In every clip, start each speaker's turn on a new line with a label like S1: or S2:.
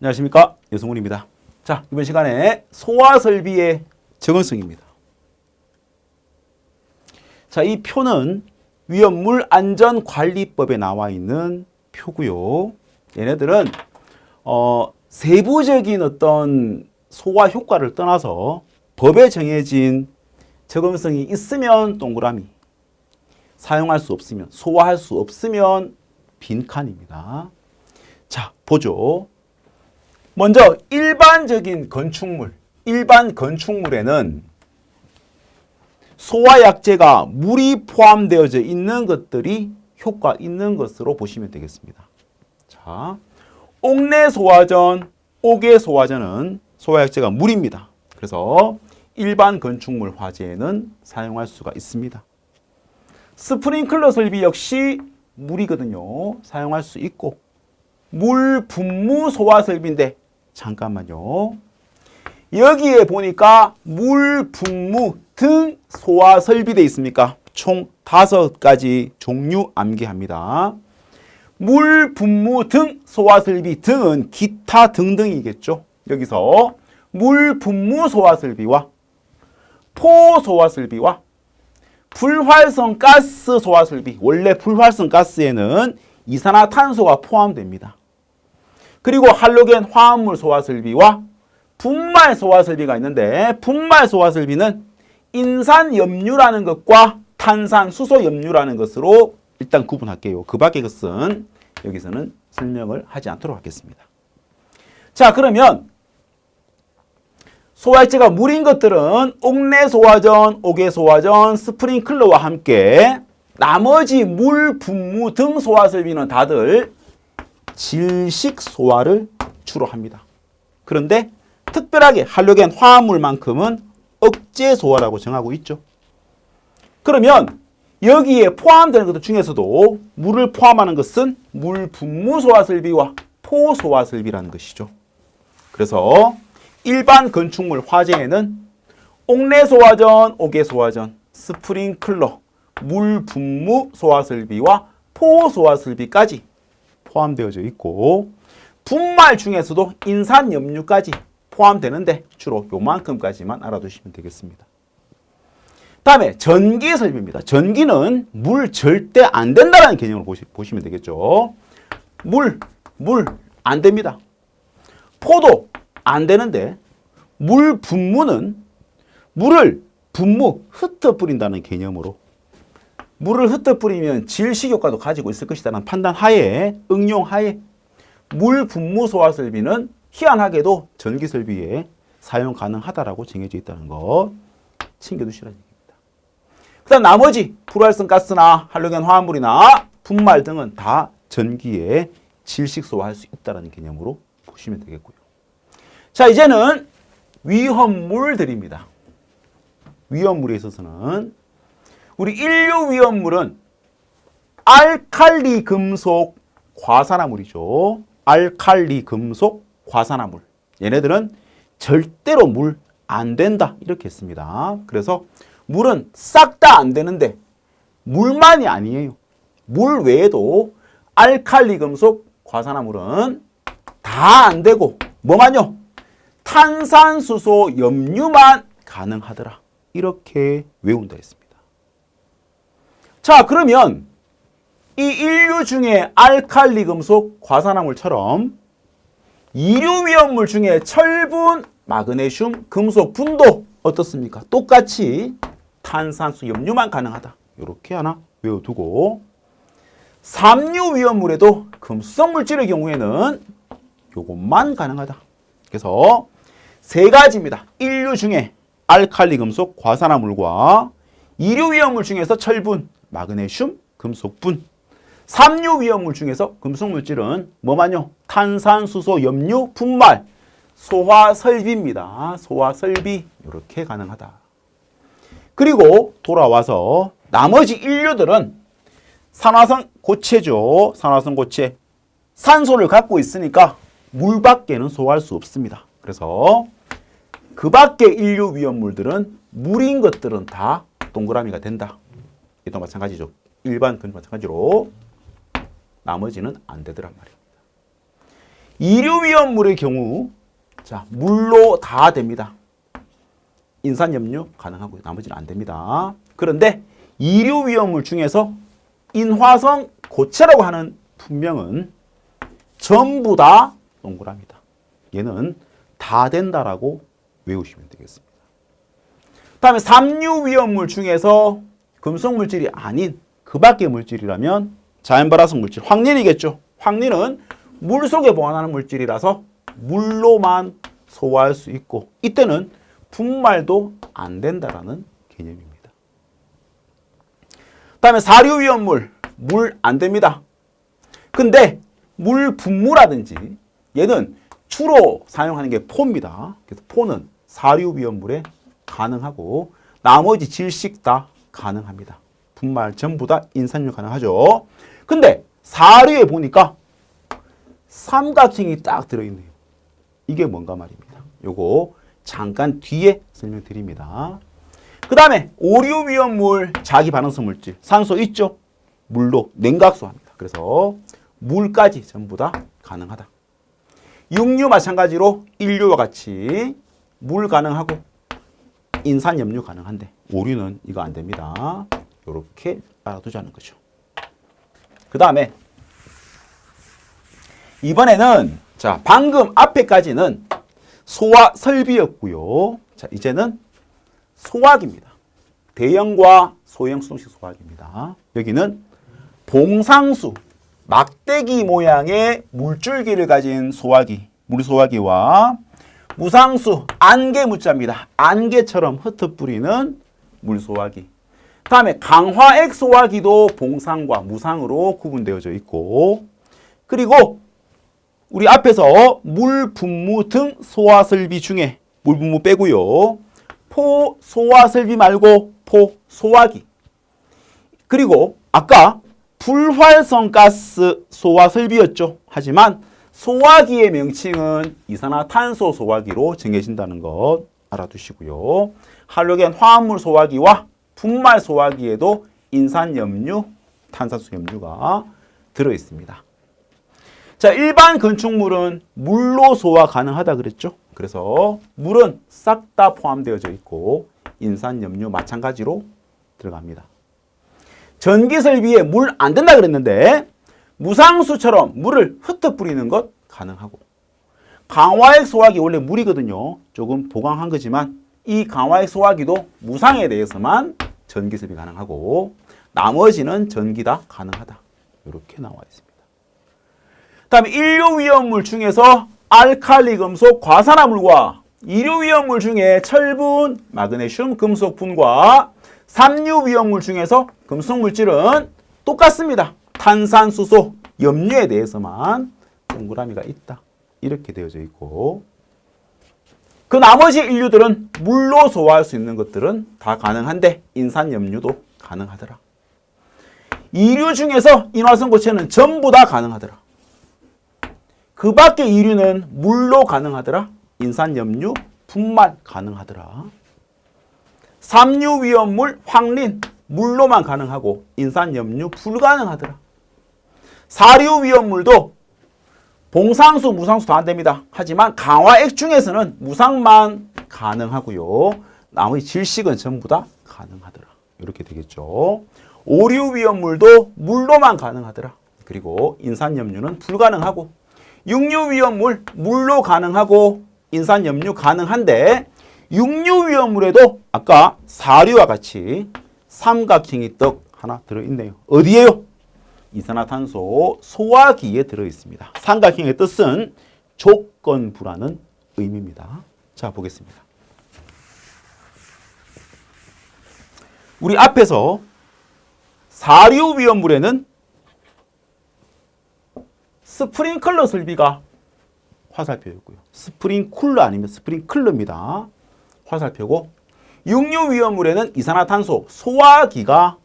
S1: 안녕하십니까 여성훈입니다. 자 이번 시간에 소화설비의 적응성입니다. 자이 표는 위험물 안전관리법에 나와 있는 표고요. 얘네들은 어, 세부적인 어떤 소화 효과를 떠나서 법에 정해진 적응성이 있으면 동그라미, 사용할 수 없으면 소화할 수 없으면 빈칸입니다. 자 보죠. 먼저 일반적인 건축물, 일반 건축물에는 소화약제가 물이 포함되어져 있는 것들이 효과 있는 것으로 보시면 되겠습니다. 자, 옥내 소화전, 옥외 소화전은 소화약제가 물입니다. 그래서 일반 건축물 화재에는 사용할 수가 있습니다. 스프링클러 설비 역시 물이거든요. 사용할 수 있고 물 분무 소화 설비인데 잠깐만요. 여기에 보니까 물 분무 등 소화 설비돼 있습니까? 총 다섯 가지 종류 암기합니다. 물 분무 등 소화 설비 등은 기타 등등이겠죠. 여기서 물 분무 소화 설비와 포 소화 설비와 불활성 가스 소화 설비 원래 불활성 가스에는 이산화탄소가 포함됩니다. 그리고 할로겐 화합물 소화 설비와 분말 소화 설비가 있는데 분말 소화 설비는 인산 염류라는 것과 탄산 수소 염류라는 것으로 일단 구분할게요. 그 밖의 것은 여기서는 설명을 하지 않도록 하겠습니다. 자, 그러면 소화액제가 물인 것들은 옥내 소화전, 옥외 소화전, 스프링클러와 함께 나머지 물, 분무 등 소화 설비는 다들 질식 소화를 주로 합니다. 그런데 특별하게 할로겐 화합물만큼은 억제 소화라고 정하고 있죠. 그러면 여기에 포함되는 것들 중에서도 물을 포함하는 것은 물 분무 소화 설비와 포 소화 설비라는 것이죠. 그래서 일반 건축물 화재에는 옥내 소화전, 옥외 소화전, 스프링클러, 물 분무 소화 설비와 포 소화 설비까지 포함되어져 있고 분말 중에서도 인산 염류까지 포함되는데 주로 요만큼까지만 알아두시면 되겠습니다. 다음에 전기 설비입니다. 전기는 물 절대 안 된다라는 개념으로 보시, 보시면 되겠죠. 물, 물 안 됩니다. 포도 안 되는데 물 분무는 물을 분무 흩어 뿌린다는 개념으로 물을 흩어 뿌리면 질식 효과도 가지고 있을 것이라는 판단 하에 응용 하에 물 분무 소화 설비는 희한하게도 전기 설비에 사용 가능하다라고 정해져 있다는 거 챙겨두시라는 얘기입니다. 그다음 나머지 불활성 가스나 할로겐 화합물이나 분말 등은 다 전기에 질식 소화할 수 있다는 개념으로 보시면 되겠고요. 자 이제는 위험물들입니다. 위험물에 있어서는 우리 인류 위험물은 알칼리 금속 과산화물이죠. 알칼리 금속 과산화물. 얘네들은 절대로 물 안 된다. 이렇게 했습니다. 그래서 물은 싹 다 안 되는데 물만이 아니에요. 물 외에도 알칼리 금속 과산화물은 다 안 되고 뭐만요? 탄산수소 염류만 가능하더라. 이렇게 외운다 했습니다. 자, 그러면 이 인류 중에 알칼리 금속 과산화물처럼 이류 위험물 중에 철분, 마그네슘, 금속, 분도 어떻습니까? 똑같이 탄산수 염류만 가능하다. 이렇게 하나 외워두고 삼류 위험물에도 금수성 물질의 경우에는 요것만 가능하다. 그래서 세 가지입니다. 인류 중에 알칼리 금속 과산화물과 이류 위험물 중에서 철분, 마그네슘, 금속분 삼류 위험물 중에서 금속 물질은 뭐만요? 탄산수소, 염류, 분말, 소화 설비입니다. 소화 설비 이렇게 가능하다. 그리고 돌아와서 나머지 인류들은 산화성 고체죠. 산화성 고체. 산소를 갖고 있으니까 물 밖에는 소화할 수 없습니다. 그래서 그 밖의 인류 위험물들은 물인 것들은 다 동그라미가 된다. 이도 마찬가지죠. 일반 건 마찬가지로 나머지는 안 되더란 말입니다. 이류위험물의 경우 자 물로 다 됩니다. 인산염류 가능하고요. 나머지는 안 됩니다. 그런데 이류위험물 중에서 인화성 고체라고 하는 분명은 전부 다 동그랍니다. 얘는 다 된다라고 외우시면 되겠습니다. 다음에 삼류 위험물 중에서 금속 물질이 아닌 그 밖의 물질이라면 자연발화성 물질, 황린이겠죠. 황린은 물 속에 보관하는 물질이라서 물로만 소화할 수 있고 이때는 분말도 안 된다라는 개념입니다. 다음에 사류 위험물, 물 안 됩니다. 근데 물 분무라든지 얘는 주로 사용하는 게 포입니다. 그래서 포는 사류 위험물에 가능하고 나머지 질식 다 가능합니다. 분말 전부 다 인산류 가능하죠. 근데 사류에 보니까 삼각형이 딱 들어있네요. 이게 뭔가 말입니다. 요거 잠깐 뒤에 설명드립니다. 그 다음에 오류 위험물, 자기 반응성 물질, 산소 있죠? 물로 냉각수합니다. 그래서 물까지 전부 다 가능하다. 육류 마찬가지로 인류와 같이 물 가능하고 인산 염류 가능한데 오류는 이거 안 됩니다. 이렇게 알아두자는 거죠. 그 다음에 이번에는 자 방금 앞에까지는 소화 설비였고요. 자 이제는 소화기입니다. 대형과 소형 수동식 소화기입니다. 여기는 봉상수 막대기 모양의 물줄기를 가진 소화기 물소화기와 무상수 안개 무자입니다. 안개처럼 흩어뿌리는 물소화기. 다음에 강화액 소화기도 봉상과 무상으로 구분되어져 있고 그리고 우리 앞에서 물 분무 등 소화 설비 중에 물 분무 빼고요. 포 소화 설비 말고 포 소화기. 그리고 아까 불활성 가스 소화 설비였죠. 하지만 소화기의 명칭은 이산화탄소 소화기로 정해진다는 것 알아두시고요. 할로겐 화합물 소화기와 분말 소화기에도 인산염류, 탄산수 염류가 들어 있습니다. 자, 일반 건축물은 물로 소화 가능하다 그랬죠? 그래서 물은 싹 다 포함되어져 있고 인산염류 마찬가지로 들어갑니다. 전기 설비에 물 안 된다 그랬는데 무상수처럼 물을 흩어 뿌리는 것 가능하고 강화액 소화기 원래 물이거든요. 조금 보강한 거지만 이 강화액 소화기도 무상에 대해서만 전기 섭이 가능하고 나머지는 전기 다 가능하다. 이렇게 나와 있습니다. 다음에 인류 위험물 중에서 알칼리 금속 과산화물과 이류 위험물 중에 철분, 마그네슘, 금속분과 삼류 위험물 중에서 금속 물질은 똑같습니다. 탄산수소, 염류에 대해서만 동그라미가 있다. 이렇게 되어져 있고 그 나머지 인류들은 물로 소화할 수 있는 것들은 다 가능한데 인산염류도 가능하더라. 이류 중에서 인화성 고체는 전부 다 가능하더라. 그 밖의 이류는 물로 가능하더라. 인산염류, 분말 가능하더라. 삼류 위험물, 황린, 물로만 가능하고 인산염류 불가능하더라. 사류 위험물도 봉상수, 무상수 다 안 됩니다. 하지만 강화액 중에서는 무상만 가능하고요. 나머지 질식은 전부 다 가능하더라. 이렇게 되겠죠. 오류 위험물도 물로만 가능하더라. 그리고 인산염류는 불가능하고 육류 위험물 물로 가능하고 인산염류 가능한데 육류 위험물에도 아까 사류와 같이 삼각형이 떡 하나 들어 있네요. 어디에요? 이산화탄소 소화기에 들어 있습니다. 삼각형의 뜻은 조건부라는 의미입니다. 자, 보겠습니다. 우리 앞에서 사류 위험물에는 스프링클러 설비가 화살표였고요. 스프링쿨러 아니면 스프링클러입니다. 화살표고 육류 위험물에는 이산화탄소 소화기가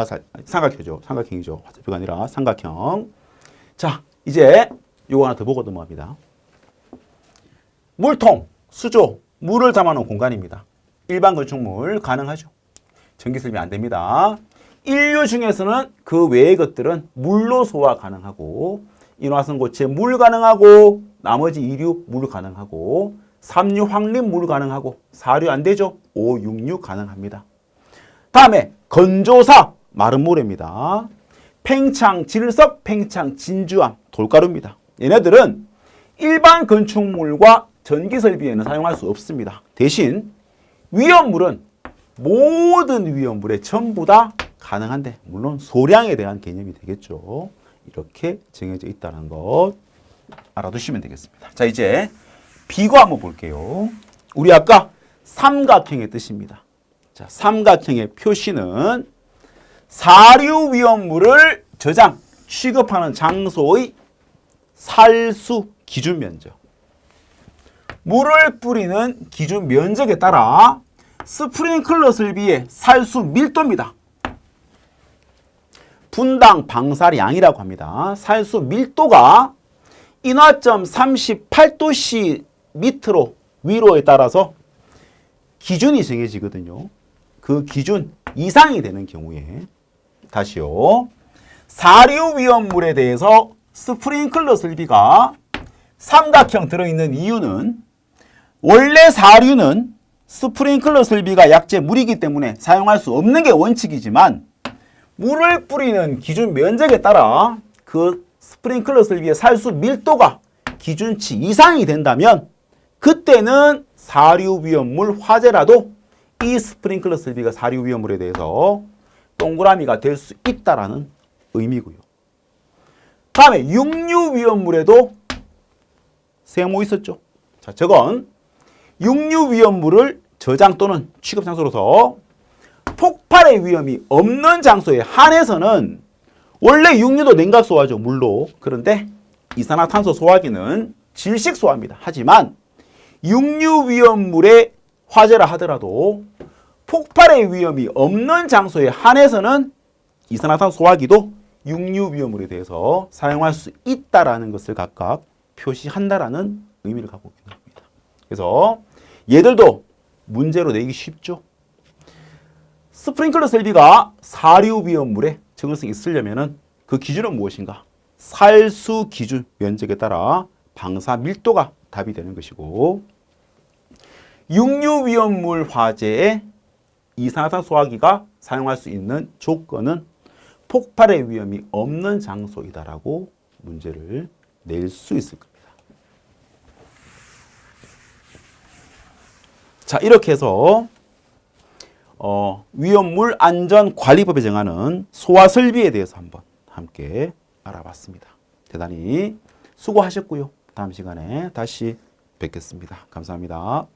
S1: 화살 삼각형이죠. 삼각형이죠. 화살표가 아니라 삼각형. 자, 이제 요거 하나 더 보고 넘어갑니다. 물통, 수조, 물을 담아놓은 공간입니다. 일반 건축물 가능하죠. 전기설비 안 됩니다. 인류 중에서는 그 외의 것들은 물로 소화 가능하고 인화성 고체 물 가능하고 나머지 2류 물 가능하고 3류 황림 물 가능하고 4류 안 되죠? 5, 6류 가능합니다. 다음에 건조사 마른 모래입니다. 팽창, 질석, 팽창, 진주암, 돌가루입니다. 얘네들은 일반 건축물과 전기 설비에는 사용할 수 없습니다. 대신 위험물은 모든 위험물에 전부 다 가능한데 물론 소량에 대한 개념이 되겠죠. 이렇게 정해져 있다는 것 알아두시면 되겠습니다. 자 이제 비거 한번 볼게요. 우리 아까 삼각형의 뜻입니다. 자 삼각형의 표시는 사류 위험물을 저장, 취급하는 장소의 살수 기준 면적. 물을 뿌리는 기준 면적에 따라 스프링클러 설비의 살수 밀도입니다. 분당 방사량이라고 합니다. 살수 밀도가 인화점 38도씨 밑으로 위로에 따라서 기준이 정해지거든요. 그 기준 이상이 되는 경우에 다시요. 사류 위험물에 대해서 스프링클러 설비가 삼각형 들어있는 이유는 원래 사류는 스프링클러 설비가 약재 물이기 때문에 사용할 수 없는 게 원칙이지만 물을 뿌리는 기준 면적에 따라 그 스프링클러 설비의 살수 밀도가 기준치 이상이 된다면 그때는 사류 위험물 화재라도 이 스프링클러 설비가 사류 위험물에 대해서 동그라미가 될 수 있다라는 의미고요. 다음에 육류 위험물에도 세모 있었죠. 자, 저건 육류 위험물을 저장 또는 취급 장소로서 폭발의 위험이 없는 장소에 한해서는 원래 육류도 냉각 소화죠, 물로. 그런데 이산화탄소 소화기는 질식 소화입니다. 하지만 육류 위험물의 화재라 하더라도 폭발의 위험이 없는 장소에 한해서는 이산화탄소 소화기도 육류 위험물에 대해서 사용할 수 있다라는 것을 각각 표시한다라는 의미를 갖고 있는 겁니다. 그래서 얘들도 문제로 내기 쉽죠. 스프링클러 설비가 사류 위험물에 적응성이 있으려면은 그 기준은 무엇인가? 살수 기준 면적에 따라 방사 밀도가 답이 되는 것이고 육류 위험물 화재에 이산화탄 소화기가 사용할 수 있는 조건은 폭발의 위험이 없는 장소이다라고 문제를 낼 수 있을 겁니다. 자, 이렇게 해서 어, 위험물 안전 관리법에 정하는 소화 설비에 대해서 한번 함께 알아봤습니다. 대단히 수고하셨고요. 다음 시간에 다시 뵙겠습니다. 감사합니다.